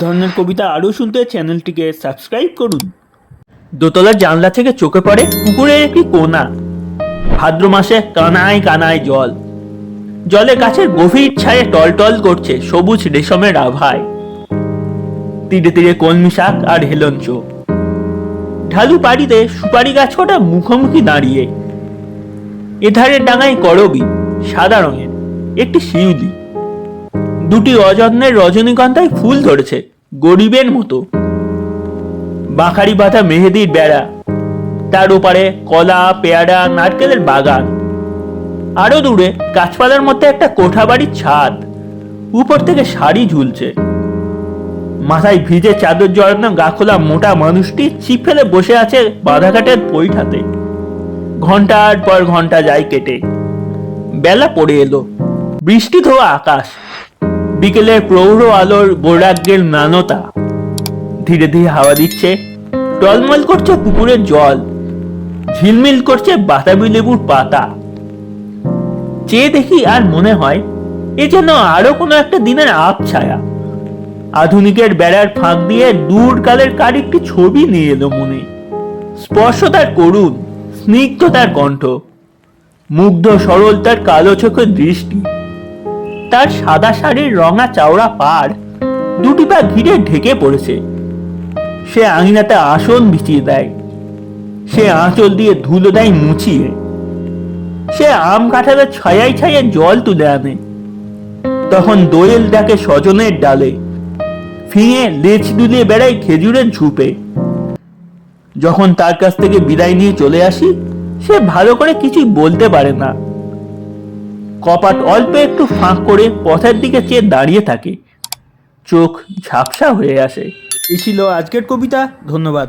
ধরনের কবিতা আরও শুনতে চ্যানেলটিকে সাবস্ক্রাইব করুন। দোতলার জানলা থেকে চোখে পড়ে পুকুরের একটি কোনা। ভাদ্র মাসে কানায় কানায় জল। জলে গাছের গভীর ছায়ে টলটল করছে সবুজ রেশমের আভায়। তীরে তীরে কলমি শাক আর হেলঞ্চ ঢালু পাড়িতে সুপারি গাছ কটা মুখোমুখি দাঁড়িয়ে। এধারের ডাঙায় করবি সাদা রঙের একটি শিউলি। দুটি অযত্নের রজনীগন্ধায় ফুল ধরেছে, গরিবের মতো। বাঁখারি বাঁধা মেহেদির বেড়া, তার ওপারে কলা, পেয়ারা, নারকেলের বাগান। আরও দূরে গাছপালার মধ্যে একটা কোঠা বাড়ির ছাদ, উপর থেকে শাড়ি ঝুলছে। মাথায় ভিজে চাদর জড়ানো গাখোলা মোটা মানুষটি ছিপ ফেলে বসে আছে বাধাঘাটের বৈঠাতে। ঘণ্টার পর ঘণ্টা যায় কেটে। বেলা পড়ে এলো। বৃষ্টি ধোয়া আকাশ। বিকেলের প্রৌঢ় আলোর বৈরাগ্যের নানতা ধীরে ধীরে হাওয়া দিচ্ছে। টলমল করছে পুকুরের জল। ঝিলমিল করছে বাতাবি লেবুর পাতা। চেয়ে দেখি আর মনে হয়, এ যেন আরও কোনো একটা দিনের আপ ছায়া আধুনিকের বেড়ার ফাঁক দিয়ে দূর কালের কার একটি ছবি নিয়ে এলো মনে। স্পর্শ তার করুণ স্নিগ্ধ তার কণ্ঠ। মুগ্ধ সরল তার কালো চোখের দৃষ্টি। তার সাদা শাড়ির রঙা চাওড়া পাড় দুটি পা ঘিরে ঢেকে পড়েছে। সে আঙিনাতে আসন বিছিয়ে দেয়। সে আঁচল দিয়ে ধুলো দেয় মুছিয়ে। সে আম কাঁঠালের ছায়ায় ছায়ায় জল তুলে আনে। তখন দোয়েল ডাকে স্বজনের ডালে ফিঙে লেজ দুলিয়ে বেড়ায় খেজুরের ঝুপে। যখন তার কাছ থেকে বিদায় নিয়ে চলে আসি, সে ভালো করে কিছুই বলতে পারে না। কপাট অল্প একটু ফাঁক করে পথের দিকে চেয়ে দাঁড়িয়ে থাকে। চোখ ঝাপসা হয়ে আসে। এই ছিল আজকের কবিতা। ধন্যবাদ।